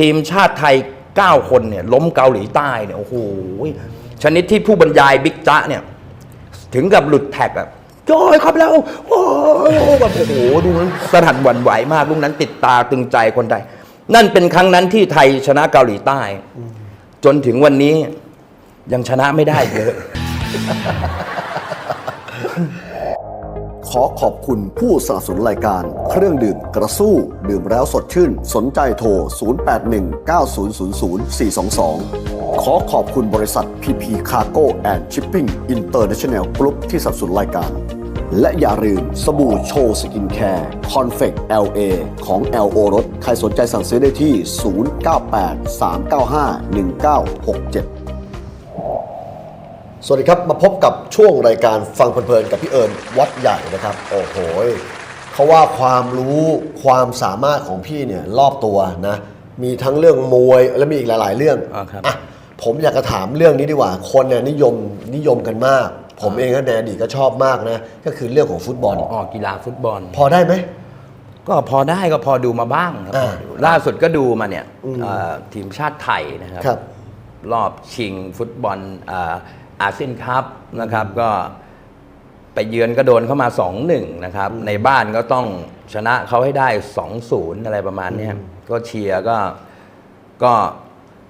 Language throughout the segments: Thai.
ทีมชาติไทย 9 คนเนี่ยล้มเกาหลีใต้เนี่ยโอ้โหชนิดที่ผู้บรรยายบิ๊กจ๊ะเนี่ย ถึงกับหลุดแท็กอะจอยครับแล้ว โอ้แบบโอ้โหดูนั้นสนั่นหวั่นไหวมากลูกนั้นติดตาตึงใจคนไทย นั่นเป็นครั้งนั้นที่ไทยชนะเกาหลีใต้ จนถึงวันนี้ยังชนะไม่ได้เลย ขอขอบคุณผู้สนับสนุนรายการ เครื่องดื่มกระสู้ ดื่มแล้วสดชื่น สนใจโทร 0819000422 ขอขอบคุณบริษัท PP Cargo and Shipping International Group ที่สนับสนุนรายการ และอย่าลืมสบู่โชว์สกินแคร์คอนเฟก LA ของ LO รสใครสนใจสั่งซื้อได้ที่ 0983951967 สวัสดีครับ มาพบกับช่วงรายการฟังเพลินๆกับพี่เอิญวัดใหญ่นะครับ โอ้โหเขาว่าความรู้ความสามารถของพี่เนี่ยรอบตัวนะ มีทั้งเรื่องมวยและมีอีกหลาย ๆ เรื่องอ่าครับ อะผมอยากจะถามเรื่องนี้ดีกว่า คนเนี่ยนิยมนิยมกันมาก ผมเองก็ในอดีตก็ชอบมากนะ ก็คือเรื่องของฟุตบอล ออกกีฬาฟุตบอล พอได้ไหม ก็พอได้ก็พอดูมาบ้างครับอ่าพอดูล่าสุดก็ดูมาเนี่ยเอ่อทีมชาติไทยนะครับ ครับรอบชิงฟุตบอลอ่า อาเซียนคัพนะครับก็ไปเยือนก็โดนเข้ามา 2-1 นะครับ ในบ้านก็ต้องชนะเขาให้ได้ 2-0 อะไรประมาณเนี้ยก็เชียร์ก็ก็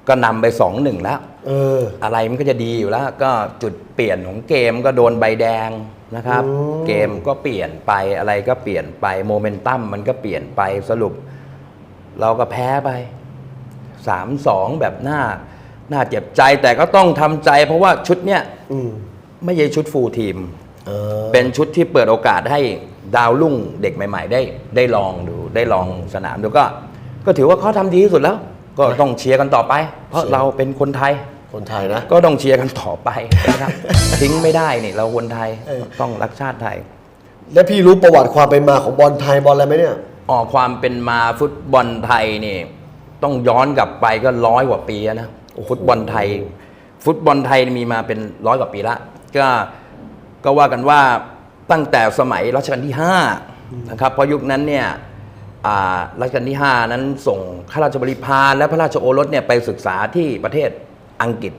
ก็นำไป 2-1 แล้วเอออะไรมันก็จะดีอยู่แล้ว ก็จุดเปลี่ยนของเกมก็โดนใบแดงนะครับอืมเกมก็เปลี่ยนไปอะไรก็เปลี่ยนไปโมเมนตัมมันก็เปลี่ยนไปสรุป เราก็แพ้ไปสามสองแบบหน้าห น้าเจ็บใจแต่ก็ต้องทำใจ เพราะว่าชุดเนี้ยอืมไม่ใช่ชุดฟูลทีม เออเป็นชุดที่เปิดโอกาสให้ดาวรุ่งเด็กใหม่ ๆ ได้ได้ลองดูได้ลองสนามดูก็ ก็ถือว่าเขาทำดีที่สุดแล้ว ก็ต้องเชียร์กันต่อไป เพราะเชียร์เราเป็นคนไทย คนไทยนะ ก็ต้องเชียร์กันต่อไปนะครับ ทิ้งไม่ได้นี่เราคนไทยเออ ต้องรักชาติไทย แล้วพี่รู้ประวัติความเป็นมาของบอลไทยบอลอะไรไหมเนี่ย ออกความเป็นมาฟุตบอลไทยนี่ ต้องย้อนกลับไปก็ร้อยกว่าปีแล้วนะ ฟุตบอลไทย ฟุตบอลไทยมีมาเป็นร้อยกว่าปีละก็ก็ว่ากันว่าตั้งแต่สมัยรัชกาลที่5นะครับเพราะยุคนั้นเนี่ยอ่ารัชกาลที่ 5 นั้นส่งข้าราชบริพารและพระราชโอรสเนี่ยไปศึกษาที่ประเทศอังกฤษ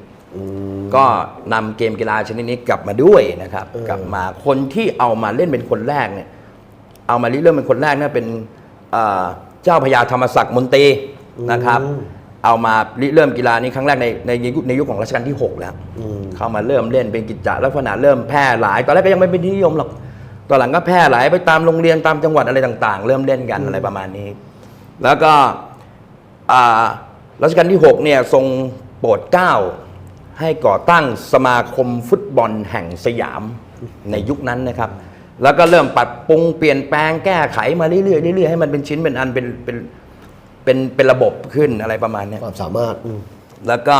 ก็นำเกมกีฬาชนิดนี้กลับมาด้วยนะครับ กลับมาคนที่เอามาเล่นเป็นคนแรกเนี่ยเอามาริเริ่มเป็นคนแรกเนี่ยเป็นเอ่อเจ้าพญาธรรมศักดิ์มนตรีนะครับ เอามาริเริ่มกีฬานี้ครั้งแรกในในยุคในยุคของรัชกาลที่ 6 แล้วเข้ามาเริ่มเล่นเป็นกิจจลักษณะเริ่มแพร่หลายตอนแรกก็ยังไม่เป็นที่นิยมหรอกตอนหลังก็แพร่หลายไปตามโรงเรียนตามจังหวัดอะไรต่าง ๆ เริ่มเล่นกันอะไรประมาณนี้ แล้วก็อ่ารัชกาลที่ 6 เนี่ยทรงโปรดเกล้าให้ก่อตั้งสมาคมฟุตบอลแห่งสยามในยุคนั้นนะครับ แล้วก็เริ่มปรับปรุงเปลี่ยนแปลงแก้ไขมาเรื่อยๆเรื่อยๆให้มันเป็นชิ้นเป็นอันเป็นเป็น เป็นเป็นระบบขึ้นอะไรประมาณเนี้ยความสามารถอืมแล้วก็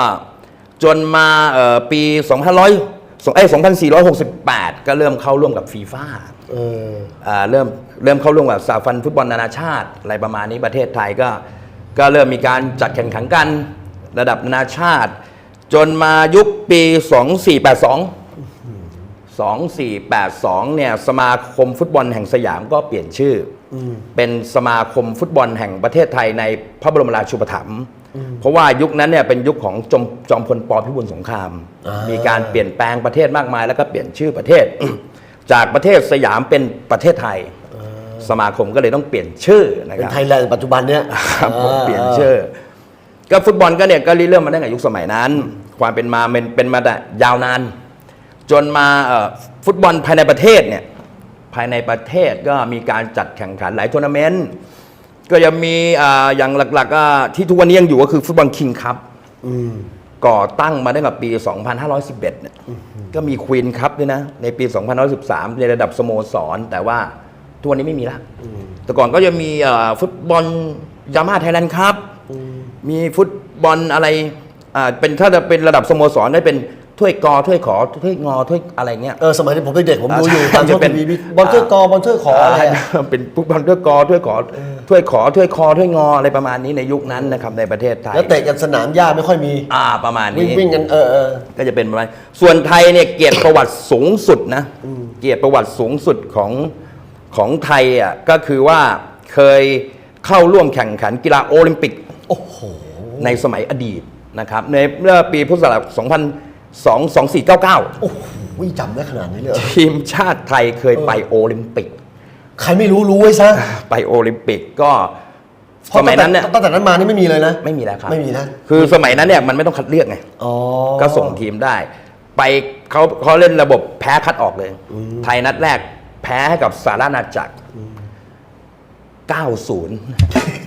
จนมาเอ่อปี2500เอ้ย2468 ก็เริ่มเข้าร่วมกับฟีฟ่า เออ อ่าเริ่มเริ่มเข้าร่วมกับสาพันธ์ฟุตบอลนานาชาติอะไรประมาณนี้ประเทศไทยก็ ก็เริ่มมีการจัดแข่งขันกันระดับนานาชาติ จนมายุคปี 2482 2482เนี่ยสมาคมฟุตบอลแห่งสยามก็เปลี่ยนชื่ออ เป็นสมาคมฟุตบอลแห่งประเทศไทยในพระบรมราชูปถัมภ์เพราะว่ายุคนั้นเนี่ยเป็นยุคของจอมจอมพลปพิบูลสงครามอ่ามีมีการเปลี่ยนแปลงประเทศมากมาย แล้วก็เปลี่ยนชื่อประเทศ จากประเทศสยามเป็นประเทศไทย สมาคมก็เลยต้องเปลี่ยนชื่อนะเป็คนรับไทยแลนด์ปัจจุบันเนี้ยครับผมเปลี่ยนชื่อ ก็ฟุตบอลก็เนี่ยก็ริเริ่มมาตั้งแต่ยุคสมัยนั้น ความเป็นมาเป็นเป็นมาแต่ยาวนาน จนมาเอ่อฟุตบอลภายในประเทศเนี่ย ภายในประเทศก็มีการจัดแข่งขันหลายทัวร์นาเมนต์ก็ยังมีอ่าอย่างหลักๆก็ที่ทุกวันนี้ยังอยู่ก็คือฟุตบอลคิงคัพอืมก่อตั้งมาตั้งแต่ปี 2511 เนี่ยก็มีควีนคัพด้วยนะ ในปี 2513 ในระดับสโมสร แต่ว่าทุกวันนี้ไม่มีละแต่ก่อนก็จะมีเอ่อฟุตบอลยามาไทยแลนด์ครับ มีฟุตบอลอะไรอ่าเป็นถ้าจะเป็นระดับสโมสรได้เป็น ถ้วยกอถ้วยขอถ้วยงอถ้วยอะไรเงี้ย เออสมัยที่ผมเด็กๆผมดูอยู่ใช่ตามช่องจะเป็ทีนวีบอลถ้วยกอบอลถ้วยขออะไรอะาเป็นฟุตบอลถ้วยกอถ้วยขอถ้วยขอถ้วยคอถ้วยงออะไรประมาณนี้ในยุคนั้นนะครับในประเทศไทยแล้วเตะกันสนามหญ้าไม่ค่อยมี อ่าประมาณวิ่งนี้ วิ่งกันเออเออ ก็จะเป็นประมาณส่วนไทยเนี่ยเกียรติประวัติสูงสุดนะเกียรติประวัติสูงสุดของของไทยอะก็คือว่าเคยเข้าร่วมแข่งขันกีฬาโอลิมปิกโอ้โหในสมัยอดีตนะครับในเมื่อปีพุทธศักราช 2002 2499 โอ้โหจำได้ขนาดนี้เลยเหรอทีมชาติไทยเคยไปโอลิมปิก ใครไม่รู้รู้ไว้ซะไปโอลิมปิกก็เพราะสมัยนั้นเนี่ยตั้งแต่นั้นมานี่ไม่มีเลยนะ ไม่มีแล้วครับไม่มีนะคือสมัยนั้นเนี่ยมันไม่ต้องคัดเลือกไงอ๋อก็ส่งทีมได้ ไปเขาเขาเล่นระบบแพ้คัดออกเลย ไทยนัดแรกแพ้ให้กับสารานาจักร90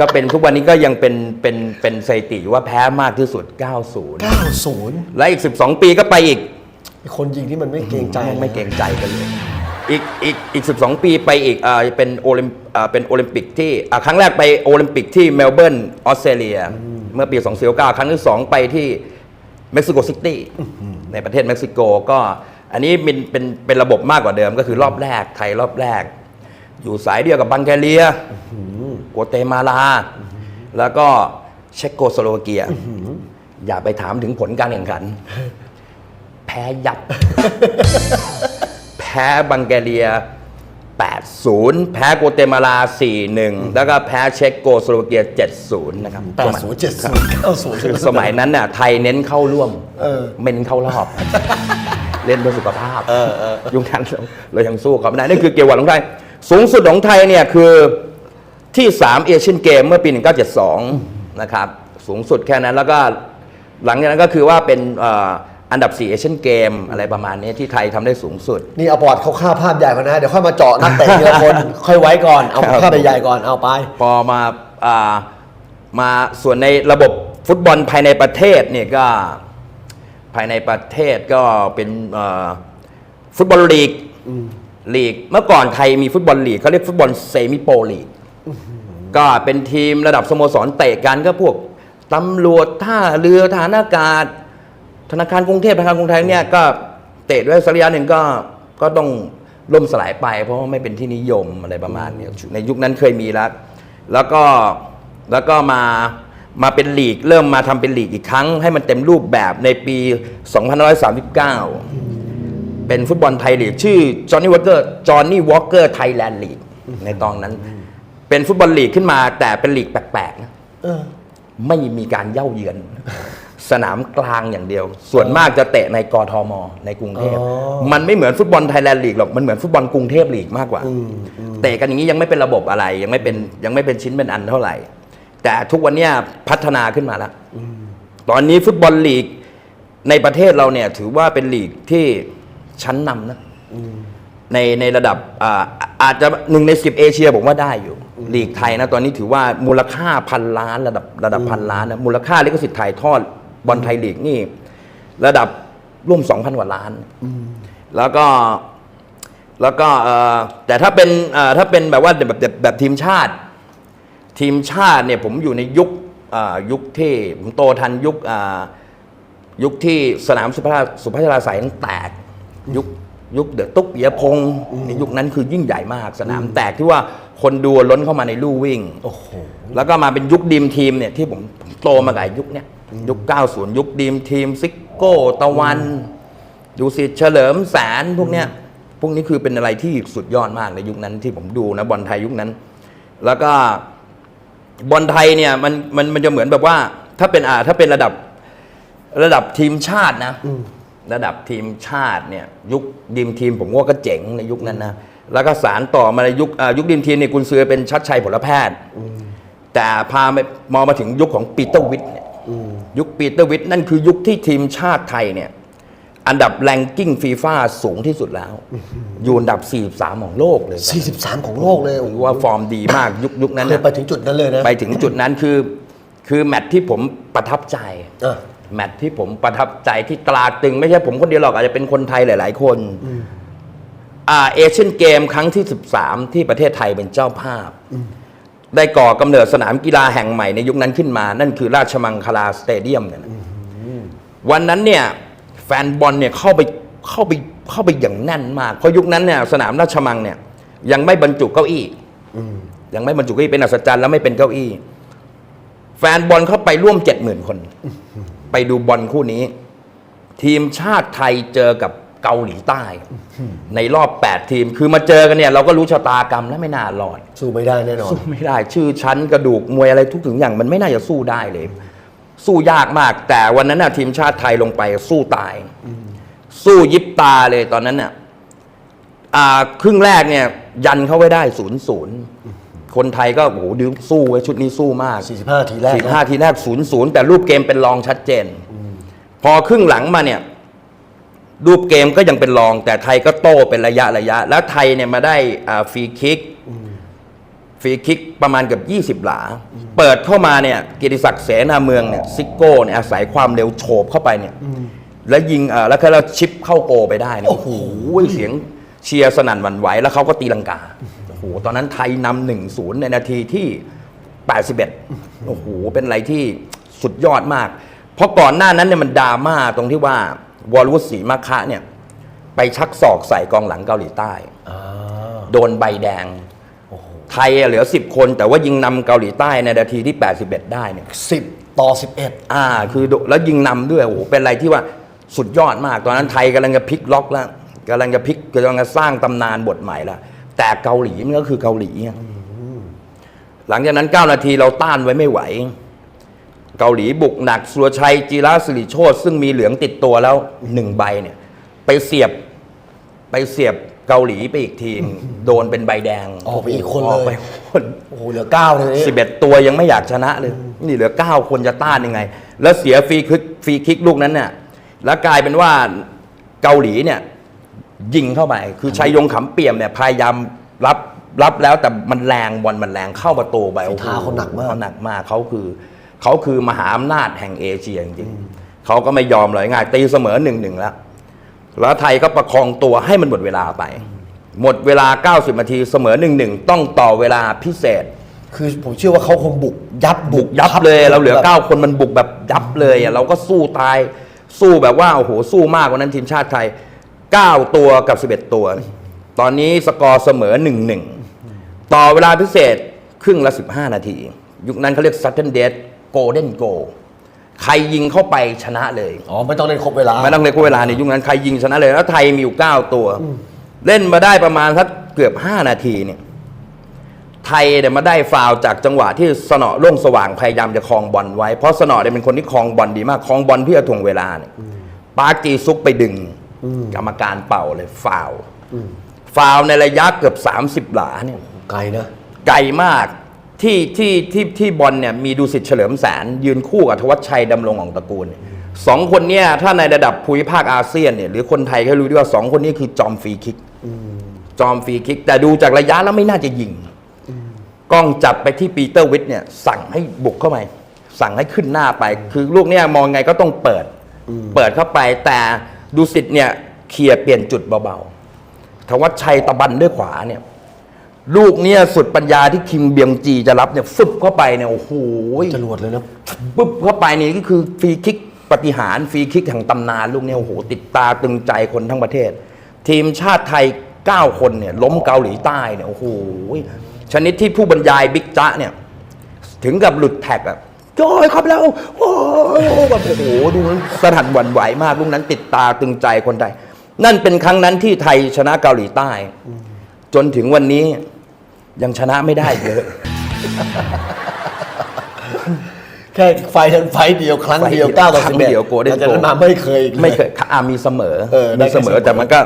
ก็เป็นทุกวันนี้ก็ยังเป็นเป็นเป็นสถิติอยู่ว่าแพ้มากที่สุด 90 90และอีก 12 ปีก็ไปอีกไอ้คนยิงที่มันไม่เกรงใจไม่เกรงใจกันเลยอีกอีกอีก 12 ปีไปอีกอ่าเป็นโอลิมอ่าเป็นโอลิมปิกที่อ่าครั้งแรกไปโอลิมปิกที่เมลเบิร์นออสเตรเลีย เมื่อปี 2009 ครั้งที่ 2 ไปที่เม็กซิโกซิตี้ในประเทศเม็กซิโกก็อันนี้เป็นเป็นเป็นระบบมากกว่าเดิมก็คือรอบแรกไทยรอบแรก อยู่สายเดียวกับบังแกเรียกัวเตมาลา แล้วก็เช็กโกสโลวาเกีย อย่าไปถามถึงผลการแข่งขัน แพ้ยับ แพ้บังแกเรีย 8-0 แพ้โกเตมาลา 4-1 แล้วก็แพ้เช็กโกสโลวาเกีย 7-0 นะครับแปดศูนย์เจ็ดศูนย์เก้าศูนย์คือสมัยนั้นน่ะไทยเน้นเข้าร่วมเออไม่เน้นเข้ารอบ เล่นเพื่อสุขภาพยุคนั้นเราเรายังสู้เขาไม่ได้นี่คือเกมวันของไทย สูงสุดของไทยเนี่ยคือที่ 3 เอเชียนเกมเมื่อปี 1972 นะครับ สูงสุดแค่นั้นแล้วก็หลังจากนั้นก็คือว่าเป็นเอ่ออันดับ 4 เอเชียนเกมอะไรประมาณนี้ที่ไทยทำได้สูงสุด นี่เอาบอร์ดเขาฆ่าภาพใหญ่ก่อนนะ เดี๋ยวค่อยมาเจาะนักเตะทีละคน ค่อยไว้ก่อน เอาครับภาพใหญ่ๆก่อนเอาไป พอมาอ่ามาส่วนในระบบฟุตบอลภายในประเทศเนี่ยก็ภายในประเทศก็เป็นเอ่อฟุตบอลลีก ลีกเมื่อก่อนไทยมีฟุตบอลลีกเขาเรียกฟุตบอลเซมิโปรลีกก็เป็นทีมระดับสโมสรเตะกันก็พวกตำรวจท่าเรือฐานอากาศ ธนาคารกรุงเทพธนาคารกรุงไทยเนี่ยก็เตะด้วยสักระยะหนึ่งก็ก็ต้องล่มสลายไป เพราะว่าไม่เป็นที่นิยมอะไรประมาณเนี้ยในยุคนั้นเคยมีแล้ว แล้วก็แล้วก็มามาเป็นลีก เริ่มมาทำเป็นลีกอีกครั้ง ให้มันเต็มรูปแบบในปี 2539 เป็นฟุตบอลไทยลีก ชื่อจอห์นนี่วอเกอร์จอห์นนี่วอเกอร์ไทยแลนด์ลีกในตอนนั้น เป็นฟุตบอลลีกขึ้นมา แต่เป็นลีกแปลกๆนะเออไม่มีการเย่าเยือน สนามกลางอย่างเดียว ส่วนมากจะเตะในกทม ในกรุงเทพอ๋อมันไม่เหมือนฟุตบอลไทยแลนด์ลีกหรอกมันเหมือนฟุตบอลกรุงเทพลีกมากกว่าเตะกันอย่างนี้ยังไม่เป็นระบบอะไร ยังไม่เป็นยังไม่เป็นชิ้นเป็นอันเท่าไหร่ แต่ทุกวันเนี้ยพัฒนาขึ้นมาแล้วตอนนี้ฟุตบอลลีกในประเทศเราเนี่ยถือว่าเป็นลีกที่ ชั้นนำนะในในระดับอ่าอาจจะหนึ่งในสิบเอเชียผมว่าได้อยู่ลีกไทยนะตอนนี้ถือว่ามูลค่าพันล้านระดับระดับพันล้านนะมูลค่าลิขสิทธิ์ถ่ายทอดบอลไทยลีกนี่ ระดับร่วมสองพันกว่าล้านแล้วก็แล้วก็เอ่อแต่ถ้าเป็นเอ่อถ้าเป็นแบบว่าแบบแบบแบบทีมชาติ ทีมชาติเนี่ยผมอยู่ในยุคอ่ายุคที่ผมโตทันยุคอ่ายุคที่สนามสุภาสุพัชราสายนั้นแตก ยุคยุคเดอะตุ๊กปิยพงศ์ในยุคนั้นคือยิ่งใหญ่มากสนามแตกที่ว่าคนดูล้นเข้ามาในลู่วิ่ง โอ้โห แล้วก็มาเป็นยุคดีมทีมเนี่ยที่ผมผมโตมากับยุคเนี้ยยุค 90 ยุคดีมทีมซิกโก้ตะวันดูสิเฉลิมแสนพวกเนี้ยพวกนี้คือเป็นอะไรที่สุดยอดมากในยุคนั้นที่ผมดูนะบอลไทยยุคนั้น แล้วก็บอลไทยเนี่ยมันมันมันจะเหมือนแบบว่าถ้าเป็นอ่าถ้าเป็นระดับระดับทีมชาตินะ ระดับทีมชาติเนี่ยยุคดีมทีมผมว่าก็เจ๋งในยุคนั้นนะแล้วก็สารต่อมาในยุคอ่ายุคดีมทีมเนี่ยกุนซือเป็นชัดชัยผลแพทย์แต่พาไปมองมาถึงยุคของปีเตอร์วิทย์เนี่ยยุคปีเตอร์วิทย์นั่นคือยุคที่ทีมชาติไทยเนี่ยอันดับแรงกิ้งฟีฟ่าสูงที่สุดแล้ว อยู่อันดับ 43 ของโลกเลย 43 ของโลกเลยโอ้ถืโหอว่าฟอร์มดีมากยุคยุคนั้นเคยนะไปถึงจุดนั้นเลยนะ ไปถึงจุดนั้นคือ คือแมตช์ที่ผมประทับใจอะ แมตช์ที่ผมประทับใจที่ตราตรึง ไม่ใช่ผมคนเดียวหรอกอาจจะเป็นคนไทยหลาย ๆ คนอ่าเอเชียนเกมครั้งที่ 13 ที่ประเทศไทยเป็นเจ้าภาพ ได้ก่อกำเนิดสนามกีฬาแห่งใหม่ในยุคนั้นขึ้นมา นั่นคือราชมังคลาสเตเดียมเนี่ยนะวันนั้นเนี่ย แฟนบอลเนี่ยเข้าไปเข้าไปเข้าไปอย่างแน่นมาก เพราะยุคนั้นเนี่ยสนามราชมังเนี่ย ยังไม่บรรจุเก้าอี้ยังไม่บรรจุเก้าอี้เป็นอัศจรรย์แล้วไม่เป็นเก้าอี้ แฟนบอลเข้าไปร่วมเจ็ดหมื่นคน ไปดูบอลคู่นี้ ทีมชาติไทยเจอกับเกาหลีใต้ ในรอบ 8 ทีม คือมาเจอกันเนี่ย เราก็รู้ชะตากรรมแล้วไม่น่ารอด สู้ไม่ได้แน่นอน สู้ไม่ได้ ชื่อชั้นกระดูกมวยอะไรทุกถึงอย่างมันไม่น่าจะสู้ได้เลย สู้ยากมาก แต่วันนั้นน่ะทีมชาติไทยลงไปสู้ตาย สู้ยิบตาเลยตอนนั้นน่ะอ่าครึ่งแรกเนี่ย ยันเข้าไว้ได้ศูนย์ศูนย์ คนไทยก็โอ้โหดื้อสู้ไว้ชุดนี้สู้มาก 45 ทีแรกสี่นะห้าทีแรกศูนย์ศูนย์แต่รูปเกมเป็นรองชัดเจน พอครึ่งหลังมาเนี่ย รูปเกมก็ยังเป็นรอง แต่ไทยก็โต้เป็นระยะระยะ แล้วไทยเนี่ยมาได้อ่าฟรีคิกฟรีคิกประมาณเกือบ20 หลา เปิดเข้ามาเนี่ยกิติศักดิ์เสนาเมืองเนี่ยซิโก้เนี่ยอาศัยความเร็วโฉบเข้าไปเนี่ย แล้วยิงเอ่อแล้วก็เราชิปเข้าโกไปได้เนี่ยโอ้โหเสียงเชียร์สนั่นหวั่นไหวแล้วเขาก็ตีลังกา โอ้โหตอนนั้นไทยนำหนึ่งศูนย์ในนาทีที่ 81 โอ้โห เป็นอะไรที่สุดยอดมาก เพราะก่อนหน้านั้นเนี่ยมันดราม่าตรงที่ว่าวอลวุฒิศรีมาคะเนี่ยไปชักศอกใส่กองหลังเกาหลีใต้อ่าโดนใบแดงไทยอะเหลือ 10 คน แต่ว่ายิงนำเกาหลีใต้ในนาทีที่ 81 ได้เนี่ย10 ต่อ 11 อ่า คือโดแล้วยิงนำด้วย โอ้โห เป็นอะไรที่ว่าสุดยอดมาก ตอนนั้นไทยกำลังจะพลิกล็อกแล้วกำลังจะพลิกกำลังจะสร้างตำนานบทใหม่แล้ว แต่เกาหลีมันก็คือเกาหลีไงหลังจากนั้น 9 นาทีเราต้านไว้ไม่ไหว เกาหลีบุกหนักสุรชัยจีราสิริโชตซึ่งมีเหลืองติดตัวแล้วหนึ่งใบเนี่ย ไปเสียบไปเสียบเกาหลีไปอีกทีม โดนเป็นใบแดงออกไปอีกคนเลยออกไปคนโอ้โหเหลือ9เลยนี่สิบเอ็ดตัวยังไม่อยากชนะเลย นี่เหลือเก้าคนจะต้านยังไง แล้วเสียฟรีคิกฟรีคิกลูกนั้นเนี่ยแล้วกลายเป็นว่าเกาหลีเนี่ย ยิงเข้าไป คือชัยยงขำเปี่ยมเนี่ยพยายามรับรับแล้วแต่มันแรงบอลมันแรงเข้าประตูไปฝีเท้าเขาหนักมาก เขาหนักมากเขาคือเขาคือมหาอำนาจแห่งเอเชียจริงๆเขาก็ไม่ยอมเลยง่ายตีเสมอหนึ่งหนึ่งแล้ว แล้วไทยก็ประคองตัวให้มันหมดเวลาไป หมดเวลา 90นาทีเสมอหนึ่งหนึ่งต้องต่อเวลาพิเศษ คือผมเชื่อว่าเขาคงบุกยับบุกยับเลยเราเหลือแบบเก้าคนมันบุกแบบยับเลยอะเราก็สู้ตายสู้แบบว่าโอ้โหสู้มากกว่านั้นทีมชาติไทย 9 ตัวกับ 11 ตัว ตอนนี้สกอร์เสมอ 1-1 ต่อเวลาพิเศษครึ่งละ 15 นาที ยุคนั้นเขาเรียก Sudden Death Golden Goal ใครยิงเข้าไปชนะเลยอ๋อไม่ต้องเล่นครบเวลา ไม่ต้องเรียกว่าเวลาในยุคนั้นใครยิงชนะเลย แล้วไทยมีอยู่ 9 ตัว เล่นมาได้ประมาณสักเกือบ 5 นาทีเนี่ยไทยเนี่ยมาได้ฟาวล์จากจังหวะที่สนอโล่งสว่างพยายามจะครองบอลไว้ เพราะสนอเนี่ยเป็นคนที่ครองบอลดีมากครองบอลเพื่อถ่วงเวลาเนี่ยปาร์คจีซุกไปดึง กรรมการเป่าเลยฟาวล์ฟาวล์ในระยะเกือบ 30 หลาเนี่ยไกลนะไกลมากที่ที่ที่ที่บอลเนี่ยมีดูสิทธิ์เฉลิมแสน ยืนคู่กับธวัชชัยดำรงของตระกูลเนี่ยสองคนเนี่ยถ้าในระดับภูมิภาคอาเซียนเนี่ยหรือคนไทยก็รู้ดีว่าสองคนนี้คือจอมฟรีคิกจอมฟรีคิก แต่ดูจากระยะแล้วไม่น่าจะยิงกล้องจับไปที่ปีเตอร์วิทย์เนี่ยสั่งให้บุกเข้าไปสั่งให้ขึ้นหน้าไป คือลูกเนี่ยมองไงก็ต้องเปิด เปิดเข้าไปแต่ ดูสิทธิ์เนี่ยเคลียร์เปลี่ยนจุดเบาๆธวัชชัยตะบันด้วยขวาเนี่ย ลูกเนี่ยสุดปัญญาที่คิมเบียงจีจะรับเนี่ยฟึบเข้าไปเนี่ยโอ้โหจรวดเลยนะปุ๊บเข้าไปนี่ก็คือฟรีคิกปฏิหารย์ฟรีคิกแห่งตำนานลูกเนี่ยโอ้โหติดตาตึงใจคนทั้งประเทศ ทีมชาติไทย 9 คนเนี่ยล้มเกาหลีใต้เนี่ยโอ้โหชนิดที่ผู้บรรยายบิ๊กจ๊ะเนี่ย ถึงกับหลุดแท็กอะ จอยครับแล้วโอ้แบบโอ้โหดูนั้นสนั่นหวั่นไหวมากลูกนั้นติดตาตึงใจคนไทย นั่นเป็นครั้งนั้นที่ไทยชนะเกาหลีใต้ จนถึงวันนี้ยังชนะไม่ได้เลย แค่ไฟทันไฟเดียวครั้งเดียวไฟเดียวเก้าต่อครั้สิบงเอ็ดเดียว Golden จากนั้นมาไม่เคยอีกลไม่เคยอ่ามีเสมอเออได้มีเสมอแค่เสมอ แต่มันก็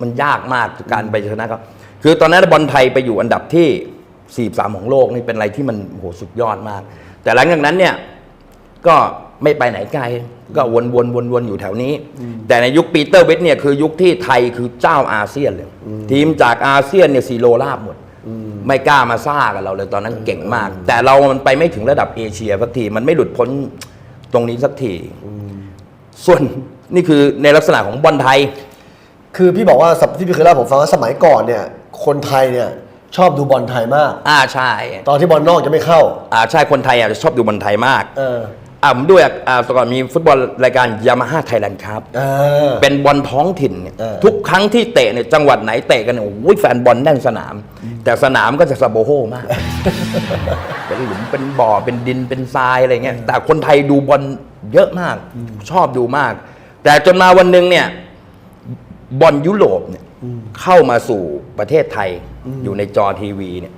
มันยากมากการไปชนะเขาคือตอนนั้นบอลไทยไปอยู่อันดับที่ 43 ของโลกนี่เป็นอะไรที่มันโหสุดยอดมาก แต่หลังจากนั้นเนี่ยก็ไม่ไปไหนไกล ก็วนวนวนวนอยู่แถวนี้ แต่ในยุคปีเตอร์เวสเนี่ยคือยุคที่ไทยคือเจ้าอาเซียนเลย ทีมจากอาเซียนเนี่ยซีโรลาบหมด ไม่กล้ามาซ่ากับเราเลยตอนนั้นเก่งมาก แต่เรามันไปไม่ถึงระดับเอเชียสักทีมันไม่หลุดพ้นตรงนี้สักทีส่วนนี่คือในลักษณะของบอลไทย คือพี่บอกว่าสัปที่พี่เคยเล่าให้ผมฟังว่าสมัยก่อนเนี่ย คนไทยเนี่ย ชอบดูบอลไทยมาก อ่าใช่ตอนที่บอลนอกจะไม่เข้า อ่าใช่คนไทยอาจจะชอบดูบอลไทยมาก เออ อ่าผมด้วยอ่าแต่ก่อนมีฟุตบอลรายการยามาฮ่าไทยแลนด์ครับ เออ เป็นบอลท้องถิ่นเนี่ยเออ ทุกครั้งที่เตะเนี่ยจังหวัดไหนเตะกันเนี่ยโอ้ยแฟนบอลแน่นสนาม แต่สนามก็จะสะโบโฮมาก เป็นหลุมเป็นบ่อเป็นดินเป็นทรายอะไรเงี้ยแต่คนไทยดูบอลเยอะมาก ชอบดูมาก แต่จนมาวันหนึ่งเนี่ย บอลยุโรปเนี่ย เข้ามาสู่ประเทศไทยอยู่ในจอทีวีเนี่ย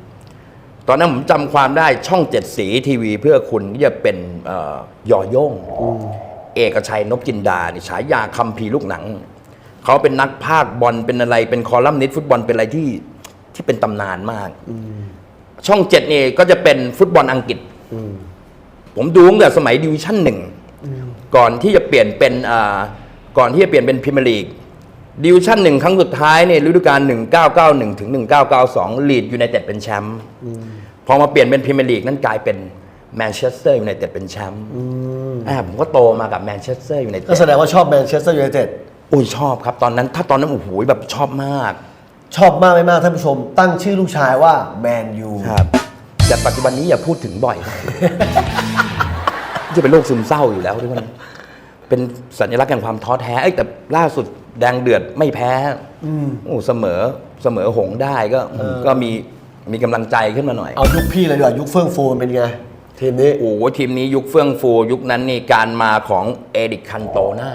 ตอนนั้นผมจำความได้ช่องเจ็ดสีทีวี เพื่อคุณที่จะเป็นเอ่อยอโย่งเอกชัยนพจินดาเนี่ยฉายาคัมภีร์ลูกหนัง เขาเป็นนักพากย์บอลเป็นอะไรเป็นคอลัมนิสต์ฟุตบอลเป็นอะไรที่ที่เป็นตำนานมากช่องเจ็ดนี่ก็จะเป็นฟุตบอลอังกฤษผมดูตั้งแต่สมัยดิวิชั่นหนึ่งก่อนที่จะเปลี่ยนเป็นอ่าก่อนที่จะเปลี่ยนเป็นพรีเมียร์ลีก ดิวิชั่นหนึ่งครั้งสุดท้ายเนี่ยฤดูกาล1991 ถึง 1992 ลีดยูไนเต็ดเป็นแชมป์พอมาเปลี่ยนเป็นพรีเมียร์ลีกนั้นกลายเป็นแมนเชสเตอร์ยูไนเต็ดเป็นแชมป์อ่าผมก็โตมากับแมนเชสเตอร์ยูไนเต็ก็ดแสดงว่าชอบแมนเชสเตอร์ยูไนเต็ดอุ้ยชอบครับ ตอนนั้นถ้าตอนนั้นโอ้โหแบบชอบมาก ชอบมากไม่มากท่านผู้ชม ตั้งชื่อลูกชายว่าแมนยูครับแต่ปัจจุบันนี้อย่าพูดถึงบ่อยจะเป็นโรคซึมเศร้าอยู่แล้วทุกวันเป็นสัญลักษณ์แห่งความท้อแท้เอ้ยแต่ล่าสุด แดงเดือดไม่แพ้โอ้เสมอเสมอหงส์ได้ก็ก็มีมีกำลังใจขึ้นมาหน่อย เอายุคพี่เลยดีกว่ายุคเฟื่องฟูมันเป็นไงทีมนี้โอ้โหทีมนี้ยุคเฟื่องฟู ยุคนั้นนี่การมาของเอริกคันโตนา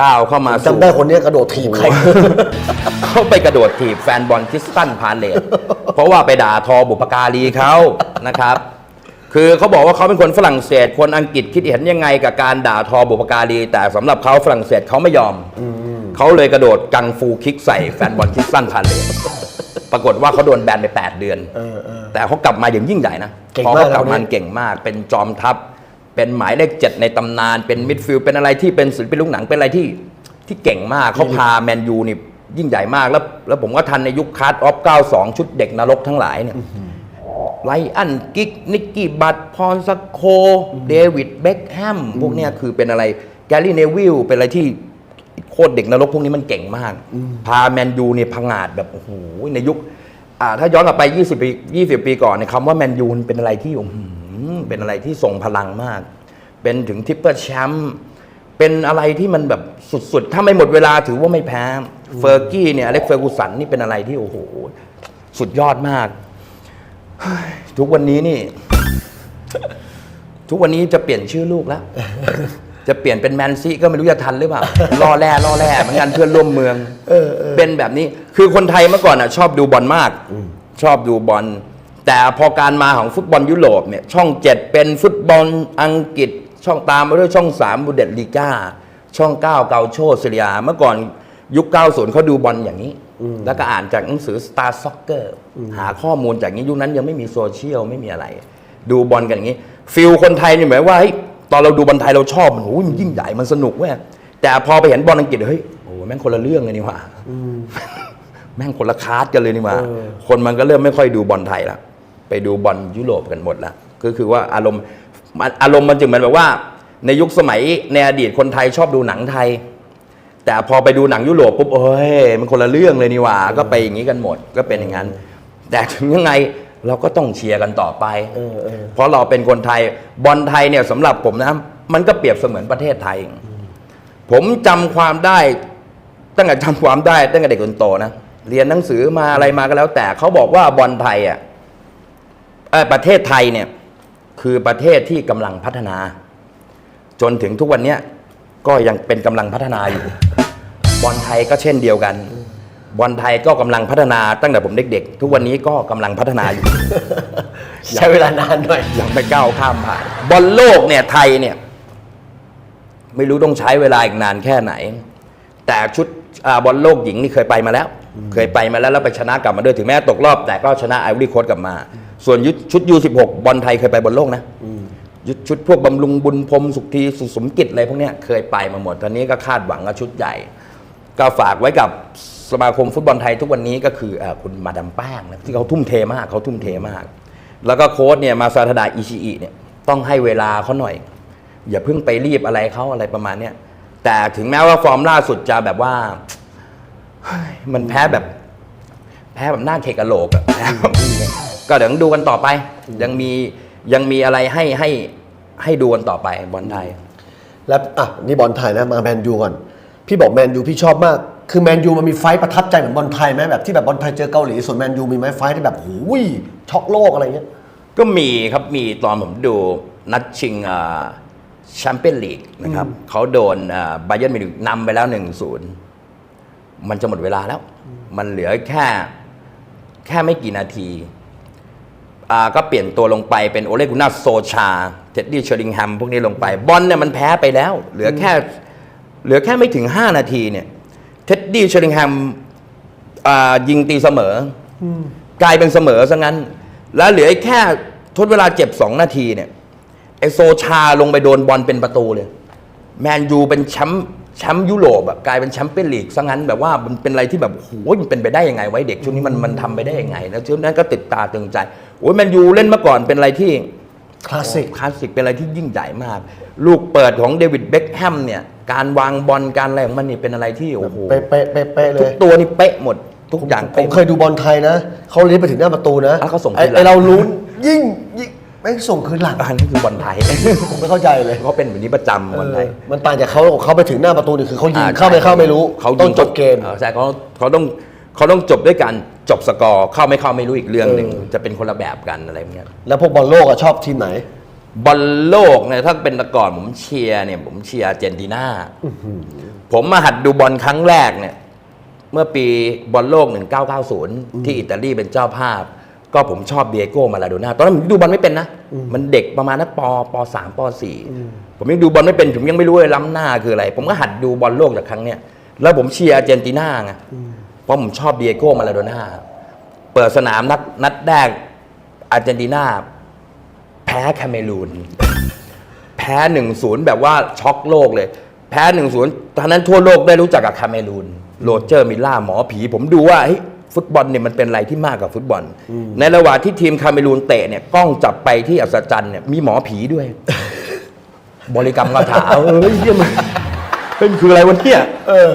ก้าวเข้ามาสู่จำได้คนเนี้ยกระโดดถีบใครเขาไปกระโดดถีบแฟนบอลคริสตันพาเลตเพราะว่าไปด่าทอบุปการีเขานะครับ คือเขาบอกว่าเขาเป็นคนฝรั่งเศส คนอังกฤษคิดเห็นยังไงกับการด่าทอบุปการี แต่สำหรับเขาฝรั่งเศสเขาไม่ยอม เขาเลยกระโดดกังฟูคิกใส่แฟนบอลคริสตันพาเลตปรากฏว่าเขาโดนแบนไป 8 เดือน เออเออ แต่เขากลับมาอย่างยิ่งใหญ่นะเก่งพอมากเขากลับนะคนมานี้เก่งมาก เป็นจอมทัพ เป็นหมายเลขเจ็ดในตำนาน เป็นมิดฟิลด์ เป็นอะไรที่เป็นศิลปินลูกหนัง เป็นอะไรที่ที่เก่งมาก เขาพาแมนยูนี่ยิ่งใหญ่มาก แล้วแล้วผมก็ทันในยุคคัสออฟ 92 ชุดเด็กนรกทั้งหลายเนี่ย ไลอันกิกนิกกี้บัตพรสโค เดวิดเบ็คแฮมพวกเนี้ยคือเป็นอะไรแกลลี่เนวิลเป็นอะไรที่โคตรเด็กนรกพวกนี้มันเก่งมาก พาแมนยูเนี่ยพังอาจแบบโอ้โหในยุคอ่าถ้าย้อนกลับไป 20 ปี 20 ปีก่อนเนี่ยคำว่าแมนยูมันเป็นอะไรที่อื้อหือเป็นอะไรที่ทรงพลังมาก เป็นถึงทิปเปิลแชมป์เป็นอะไรที่มันแบบสุดๆ ถ้าไม่หมดเวลาถือว่าไม่แพ้ เฟอร์กี้เนี่ยอเล็กเฟอร์กูสันนี่เป็นอะไรที่โอ้โห สุดยอดมาก ทุกวันนี้นี่ ทุกวันนี้จะเปลี่ยนชื่อลูกแล้ว จะเปลี่ยนเป็นแมนซีก็ไม่รู้จะทันหรือเปล่าล่อแร่ล่อแร่เหมือนกันเพื่อนร่วมเมืองเป็นแบบนี้ คือคนไทยเมื่อก่อนอะ ชอบดูบอลมากชอบดูบอลแต่พอการมาของฟุตบอลยุโรปเนี่ย ช่องเจ็ดเป็นฟุตบอลอังกฤษ ช่องตามมาด้วยช่องสามบูเดสลีกาช่องเก้าเกาโชซิเลียเมื่อก่อนยุค 90เขาดูบอลอย่างนี้ แล้วก็อ่านจากหนังสือ Star Soccer หาข้อมูลจากนี้ยุคนั้นยังไม่มีโซเชียลไม่มีอะไร ดูบอลกันอย่างนี้ฟิลคนไทยนี่หมายว่าเฮ้ยตอนเราดูบอลไทยเราชอบมันโอ้ยมันยิ่งใหญ่มันสนุกเว้ยแต่พอไปเห็นบอลอังกฤษเฮ้ยโอ้โหแม่งคนละเรื่องเลยนี่หว่าแม่งคนละคลาสกันเลยนี่หว่าคนมันก็เริ่มไม่ค่อยดูบอลไทยละไปดูบอลยุโรปกันหมดละก็คือว่าอารมณ์มันอารมณ์มันจึงเหมือนแบบว่า ในยุคสมัยในอดีตคนไทยชอบดูหนังไทย แต่พอไปดูหนังยุโรปปุ๊บเอ้ยมันคนละเรื่องเลยนี่หว่า ก็ไปอย่างนี้กันหมดก็เป็นอย่างนั้น แต่ถึงยังไงเราก็ต้องเชียร์กันต่อไปเออเออ เพราะเราเป็นคนไทยบอลไทยเนี่ยสำหรับผมนะมันก็เปรียบเสมือนประเทศไทย ผมจำความได้ ตั้งแต่จำความได้ตั้งแต่เด็กจนโตนะเรียนหนังสือมาอะไรมาก็แล้ว แต่เขาบอกว่าบอลไทยอะเอ่อประเทศไทยเนี่ย คือประเทศที่กำลังพัฒนา จนถึงทุกวันเนี้ยก็ยังเป็นกำลังพัฒนาอยู่ บอลไทยก็เช่นเดียวกัน บอลไทยก็กำลังพัฒนาตั้งแต่ผมเด็กๆ ทุกวันนี้ก็กำลังพัฒนาอยู่ ใช้เวลานานหน่อย ยังไม่ก้าวข้ามผ่านบอลโลกเนี่ยไทยเนี่ย ไม่รู้ต้องใช้เวลาอีกนานแค่ไหน แต่ชุดอาบอลโลกหญิงนี่เคยไปมาแล้ว เคยไปมาแล้วแล้วไปชนะกลับมาด้วยถึงแม้ตกรอบ แต่ก็ชนะไอวอรี่โคสต์กลับมา ส่วนยุทธชุดยูสิบหกบอลไทยเคยไปบอลโลกนะยุทธชุดพวกบำรุงบุญพรมสุขทีสุขสมกิจอะไรพวกเนี้ยเคยไปมาหมดตอนนี้ก็คาดหวังกับชุดใหญ่ ก็ฝากไว้กับสมาคมฟุตบอลไทยทุกวันนี้ก็คืออคุณมาดามแป้งนะที่เขาทุ่มเทมากเขาทุ่มเทมาก แล้วก็โค้ชเนี่ยมาซาทดาอิชิอิเนี่ยต้องให้เวลาเขาหน่อย อย่าเพิ่งไปรีบอะไรเขาอะไรประมาณเนี้ยแต่ถึงแม้ว่าฟอร์มล่าสุดจะแบบว่ามันแพ้แบบ แพ้แบบหน้าเคกะโหลกอะก็เดี๋ยวดูกันต่อไป ยังมียังมีอะไรให้ให้ให้ดูกันต่อไปบอลไทย แล้วอะนี่บอลไทยนะมาแมนยูก่อน พี่บอกแมนยูพี่ชอบมาก คือแมนยูมันมีไฟต์ประทับใจเหมือนบอลไทยไหมแบบที่แบบบอลไทยเจอเกาหลีส่วนแมนยูมีไหมไฟต์ที่แบบหูยช็อกโลกอะไรเงี้ย ก็มีครับมีตอนผมดูนัดชิงแชมเปี้ยนลีกนะครับเขาโดนบาเยิร์นมิวนิกนำไปแล้ว1นศูนย์มันจะหมดเวลาแล้ว มันเหลือแค่แค่ไม่กี่นาทีอ่าก็เปลี่ยนตัวลงไปเป็นโอเลกุน่าโซชา เท็ดดี้เชอริงแฮมพวกนี้ลงไป บอลเนี่ยมันแพ้ไปแล้ว เหลือแค่ เหลือแค่ไม่ถึง 5 นาทีเนี่ยเท็ดดี้เชอริงแฮมอ่ายิงตีเสมออกลายเป็นเสมอซะงั้น แล้วเหลือแค่ทดเวลาเจ็บ 2 นาทีเนี่ยไอโซชาลงไปโดนบอลเป็นประตูเลย แมนยูเป็นแชมป์แชมป์ยุโรปอะกลายเป็นแชมป์เปี้ยนลีกซะงั้นแบบว่ามันเป็นอะไรที่แบบโอ้ยมันเป็นไปได้ยังไงไว้เด็กช่วงนี้มันมันทำไปได้ยังไง แล้วช่วงนั้นก็ติดตาตึงใจโอ้ยแมนยูเล่นเมื่อก่อนเป็นอะไรที่คลาสสิกคลาสสิกเป็นอะไรที่ยิ่งใหญ่มาก ลูกเปิดของเดวิดเบ็คแฮมเนี่ย การวางบอลการอะไรของมันนี่เป็นอะไรที่โอ้โหเป๊ะเป๊ะเป๊ะเป๊ะเลทุกยตัวนี่เป๊ะหมด ทุกอย่างผมเป๊ะเคยดูบอลไทยนะเขาเลี้ยงไปถึงหน้าประตูนะแล้วเขาส่งไอ้คืนหลัง ไอเราลุ้นยิ่งยิ่งแม่งส่งคืนหลังอันนี้คือบอลไทย ผมไม่เข้าใจเลยเขาเป็นแบบนี้ประจำบอลไทย เออมันต่างจากเขาเขาไปถึงหน้าประตูนี่คือเขายิงอ่เข้าไม่เข้าไม่รู้เขาต้ยิองงจบเกม ออใช่เขาเขาต้องเขาต้องจบด้วยการจบสกอร์เข้าไม่เข้าไม่รู้อีกเรื่องหนึ่งเออ จะเป็นคนละแบบกันอะไรอย่างเงี้ยแล้วพวกบอลโลกอะชอบทีมไหน บอลโลกเนี่ยถ้าเป็นแต่ก่อนผมเชียร์เนี่ย ผมเชียร์อาร์เจนตินาผมมาหัดดูบอลครั้งแรกเนี่ย เมื่อปีบอลโลก 1990 ที่อิตาลีเป็นเจ้าภาพ ก็ผมชอบเดียโก้มาลาโดน่าตอนนั้นผมดูบอลไม่เป็นนะ มันเด็กประมาณนักปปสามปสี่ผมยังดูบอลไม่เป็น ผมยังไม่รู้เลยล้ำหน้าคืออะไร ผมก็หัดดูบอลโลกจากครั้งเนี้ยแล้วผมเชียร์อาร์เจนตินาไงเพราะผมชอบเดียโก้มาลาโดน่าเปิดสนามนัดนัดแรกอาร์เจนตินาแพ้แคเมรูน แพ้หนึ่งศูนย์แบบว่าช็อกโลกเลย แพ้หนึ่งศูนย์ตอนนั้นทั่วโลกได้รู้จักกับแคเมรูนโรเจอร์มิลล่าหมอผี ผมดูว่าเฮ้ยฟุตบอลเนี่ยมันเป็นอะไรที่มากกว่าฟุตบอล ในระหว่างที่ทีมคาเมรูนเตะเนี่ยกล้องจับไปที่อัศจรรย์เนี่ยมีหมอผีด้วย บริกรรมคาถาเออเยี่ยมนเป็นคืออะไรวันเนี่ยเออ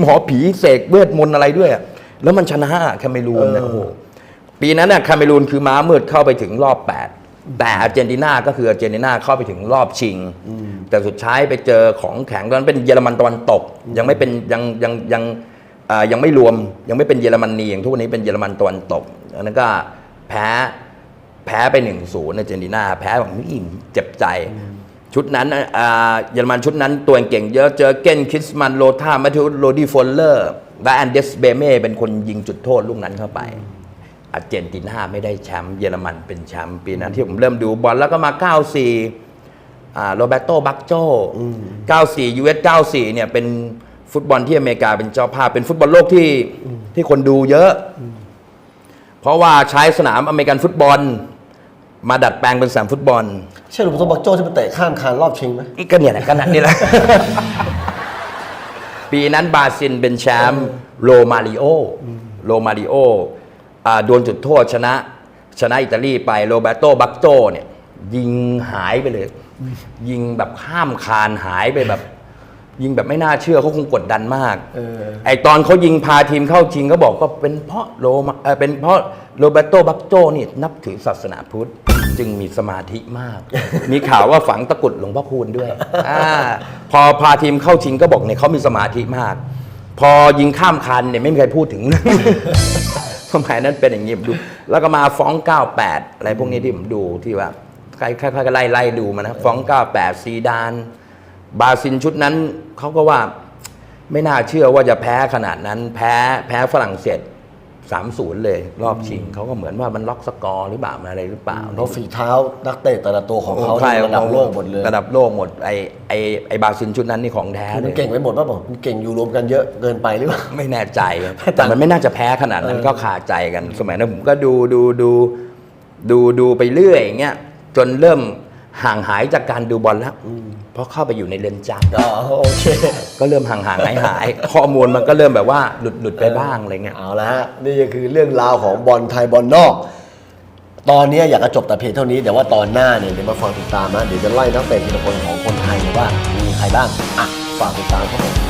หมอผีเสกเวทมนต์อะไรด้วยอะแล้วมันชนะอะแคเมรูนเนี่ยเออโอ้โหปีนั้นน่ะแคเมรูนคือม้ามืดเข้าไปถึงรอบ8 แต่อาร์เจนตินาก็คืออาร์เจนตินาเข้าไปถึงรอบชิง แต่สุดท้ายไปเจอของแข็งตอนนั้นเป็นเยอรมันตะวันตก ยังไม่เป็นยังยังยังอ่ายังไม่รวมยังไม่เป็นเยอรมนีอย่างทุกวันนี้เป็นเยอรมันตะวันตกอันนั้นก็แพ้แพ้ไปหนึ่งศูนย์อาร์เจนตินาแพ้แบบนี่เจ็บใจชุดนั้นอ่าเยอรมันชุดนั้นตัวเก่งเยอะเจอเกนคิสมันโลธามาทิวโรดี้ฟอลเลอร์และแอนเดสเบเม่เป็นคนยิงจุดโทษลูกนั้นเข้าไป อาร์เจนตินาไม่ได้แชมป์เยอรมันเป็นแชมป์ปีนั้นที่ผมเริ่มดูบอลแล้วก็มา 94อ่าโรเบโตบักโจ94 US 94เนี่ยเป็นฟุตบอลที่อเมริกาเป็นเจ้าภาพเป็นฟุตบอลโลกที่ที่คนดูเยอะ เพราะว่าใช้สนามอเมริกันฟุตบอล มาดัดแปลงเป็นสนามฟุตบอล ใช่หลุมโตบักโจ้ที่มันเตะข้ามคานรอบชิงไหมนี่ก็เนี่ยแหละก็นั่นนี่แหละ ปีนั้นบราซิลเป็นแชมป์โรมาริโอโรมาริโออ่า โดนจุดโทษชนะ ชนะอิตาลีไปโรเบโตบักโตเนี่ยยิงหายไปเลย ยิงแบบข้ามคานหายไปแบบ ยิงแบบไม่น่าเชื่อเขาคงกดดันมากเออไอตอนเขายิงพาทีมเข้าชิงเขาบอกก็เป็นเพราะโรมาเอ่อเป็นเพราะโรเบโตบักโตนี่นับถือศาสนาพุทธ จึงมีสมาธิมาก มีข่าวว่าฝังตะกรุดหลวงพ่อคูณด้วยอาพอพาทีมเข้าชิงก็บอกเนี่ยเขามีสมาธิมาก พอยิงข้ามคันเนี่ยไม่มีใครพูดถึง สมัยนั้นเป็นอย่างนี้ผมดู แล้วก็มาฟ้อง 98 อะไรพวกนี้ที่ผมดูที่ว่าใครครๆก็ไล่ไล่ดูมานะฟ้อง 98 ซีดาน บาซินชุดนั้นเขาก็ว่าไม่น่าเชื่อว่าจะแพ้ขนาดนั้น แพ้แพ้ฝรั่งเศส 3-0 เลยรอบชิงเขาก็เหมือนว่ามันล็อกสกอร์หรือเปล่ามันอะไรหรือเปล่าเพราะฝีเท้านักเตะแต่ละตัวของเขาใช่นี่ระดับโลกหมดเลยระดับโลกหมดไอไอไอบราซิลชุดนั้นนี่ของแท้คือเลมันยเก่งไปหมดป่ะบอกมันเก่งอยู่รวมกันเยอะเกินไปหรือเปล่าไม่แน่ใจ แต่มันไม่น่าจะแพ้ขนาดนั้นก็คาใจกัน สมัยนั้นผมก็ดูดูดูดูดูไปเรื่อยอย่างเงี้ยจนเริ่ม ห่างหายจากการดูบอลแล้วเพราะเข้าไปอยู่ในเรือนจำอ๋อโอเคก็เริ่มห่างห่างหายหายข้อมูลมันก็เริ่มแบบว่าหลุดหลุดไปบ้างอะไรเงี้ยเอาละฮะนี่ก็คือเรื่องราวของบอลไทยบอลนอก ตอนนี้อยากจะจบแต่เพียงเท่านี้เดี๋ยวว่าตอนหน้าเนี่ยเดี๋ยวมาฟังติดตามนะเดี๋ยวจะไล่นักเตะทีละคนของคนไทยว่ามีใครบ้างอะฝากติดตามครับผม